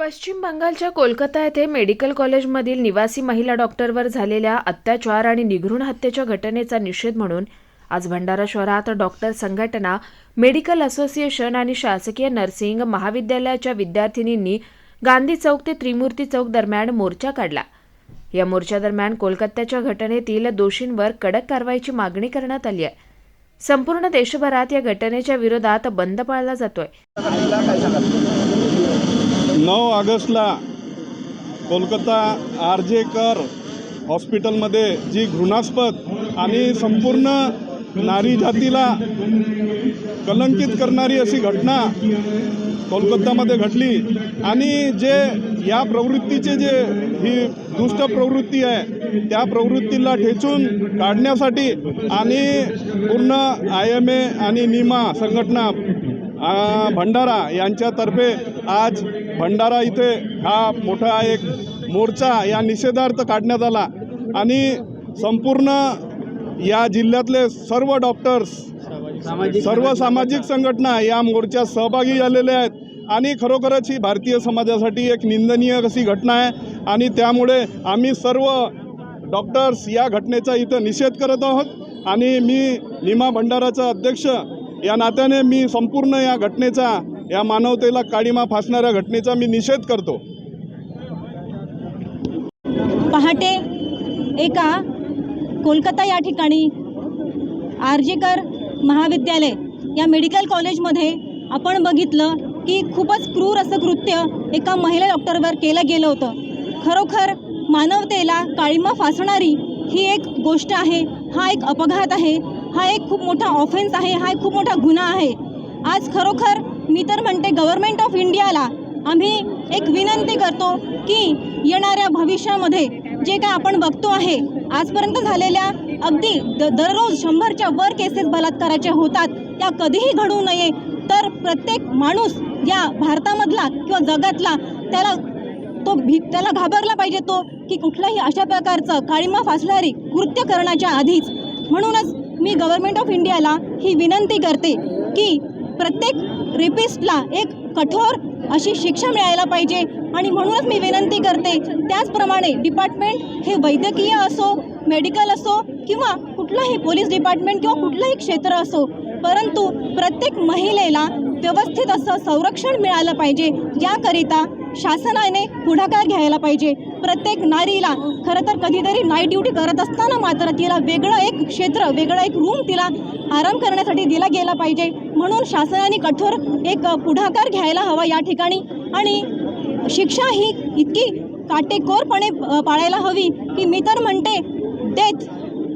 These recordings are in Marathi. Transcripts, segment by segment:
पश्चिम बंगालच्या कोलकाता येथे मेडिकल कॉलेजमधील निवासी महिला डॉक्टरवर झालेल्या अत्याचार आणि निघृण हत्येच्या घटनेचा निषेध म्हणून आज भंडारा शहरात डॉक्टर संघटना मेडिकल असोसिएशन आणि शासकीय नर्सिंग महाविद्यालयाच्या विद्यार्थिनींनी गांधी चौक ते त्रिमूर्ती चौक दरम्यान मोर्चा काढला. या मोर्चादरम्यान कोलकात्याच्या घटनेतील दोषींवर कडक कारवाईची मागणी करण्यात आली आहे. संपूर्ण देशभरात या घटनेच्या विरोधात बंद पाळला जातोय. नऊ ऑगस्टला कोलकाता आर जे कर हॉस्पिटलमध्ये जी घृणास्पद आणि संपूर्ण नारी जातीला कलंकित करणारी अशी घटना कोलकातामध्ये घडली. आणि जे या प्रवृत्तीचे जे ही दुष्ट प्रवृत्ती आहे त्या प्रवृत्तीला ठेचून काढण्यासाठी आणि पूर्ण आय एम ए आणि निमा संघटना भंडारा यांच्यातर्फे आज भंडारा इथे हा मोठा एक मोर्चा या निषेधार्थ काढण्यात आला. आणि संपूर्ण या जिल्ह्यातले सर्व डॉक्टर्स सर्व सामाजिक संघटना या मोर्चात सहभागी झालेले आहेत. आणि खरोखरच ही भारतीय समाजासाठी एक निंदनीय अशी घटना आहे. आणि त्यामुळे आम्ही सर्व डॉक्टर्स या घटनेचा इथं निषेध करत आहोत. आणि मी निमा भंडाराचा अध्यक्ष. या नात्याने मी संपूर्ण या घटनेचा या मानवतेला काळीमा फासणाऱ्या घटनेचा मी निषेध करतो. पहाटे एका कोलकाता या ठिकाणी आर्जेकर महाविद्यालय या मेडिकल कॉलेजमध्ये आपण बघितलं की खूपच क्रूर असं कृत्य एका महिला डॉक्टरवर केलं गेलं होतं. खरोखर मानवतेला काळीमा फासणारी ही एक गोष्ट आहे हा एक अपघात आहे हा एक खूप मोठा ऑफेन्स आहे हा एक खूप मोठा गुन्हा आहे. आज खरोखर मी तर म्हणते गव्हर्मेंट ऑफ इंडियाला आम्ही एक विनंती करतो की येणाऱ्या भविष्यामध्ये जे काय आपण बघतो आहे आजपर्यंत झालेल्या अगदी द दररोज शंभरच्या वर केसेस बलात्काराच्या होतात त्या कधीही घडू नये तर प्रत्येक माणूस या भारतामधला किंवा जगातला त्याला तो भी त्याला घाबरला पाहिजे तो की कुठलाही अशा प्रकारचं काळीमा फासणारी कृत्य करण्याच्या आधीच. म्हणूनच मी गव्हर्मेंट ऑफ इंडियाला ही विनंती करते की प्रत्येक रेपिस्टला एक कठोर अशी शिक्षा मिळायला पाहिजे. आणि म्हणूनच मी विनंती करते त्याचप्रमाणे डिपार्टमेंट हे वैद्यकीय असो मेडिकल असो किंवा कुठलाही पोलीस डिपार्टमेंट किंवा कुठलंही क्षेत्र असो परंतु प्रत्येक महिलेला व्यवस्थित असं संरक्षण मिळालं पाहिजे. याकरिता शासनाने पुढाकार घ्यायला पाहिजे. प्रत्येक नारीला खरं तर कधीतरी नाईट ड्युटी करत असताना मात्र तिला वेगळं एक क्षेत्र वेगळं एक रूम तिला आराम करण्यासाठी दिला गेला पाहिजे. म्हणून शासनाने कठोर एक पुढाकार घ्यायला हवा या ठिकाणी. आणि शिक्षा ही इतकी काटेकोरपणे पाळायला हवी की मी तर म्हणते देत.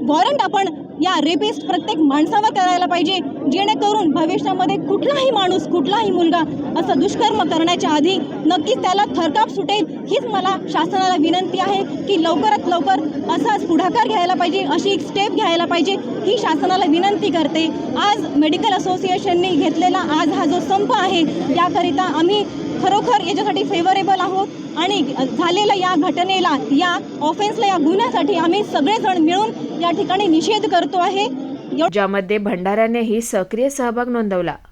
वॉरंट आपण या रेपिस्ट प्रत्येक माणसावर करायला पाहिजे जेणेकरून भविष्यामध्ये कुठलाही माणूस कुठलाही मुलगा असं दुष्कर्म करण्याच्या आधी नक्कीच त्याला थरकाप सुटेल हीच मला शासनाला विनंती आहे की लवकरात लवकर असाच पुढाकार घ्यायला पाहिजे अशी एक स्टेप घ्यायला पाहिजे ही शासनाला विनंती करते. आज मेडिकल असोसिएशनने घेतलेला आज हा जो संप आहे याकरिता आम्ही खरोखर याच्यासाठी फेवरेबल आहोत. आणि झालेल्या या घटनेला या ऑफेन्सला या गुन्ह्यासाठी आम्ही सगळेजण मिळून या ठिकाणी निषेध करतो आहे. ज्यामध्ये भंडाऱ्यानेही सक्रिय सहभाग नोंदवला.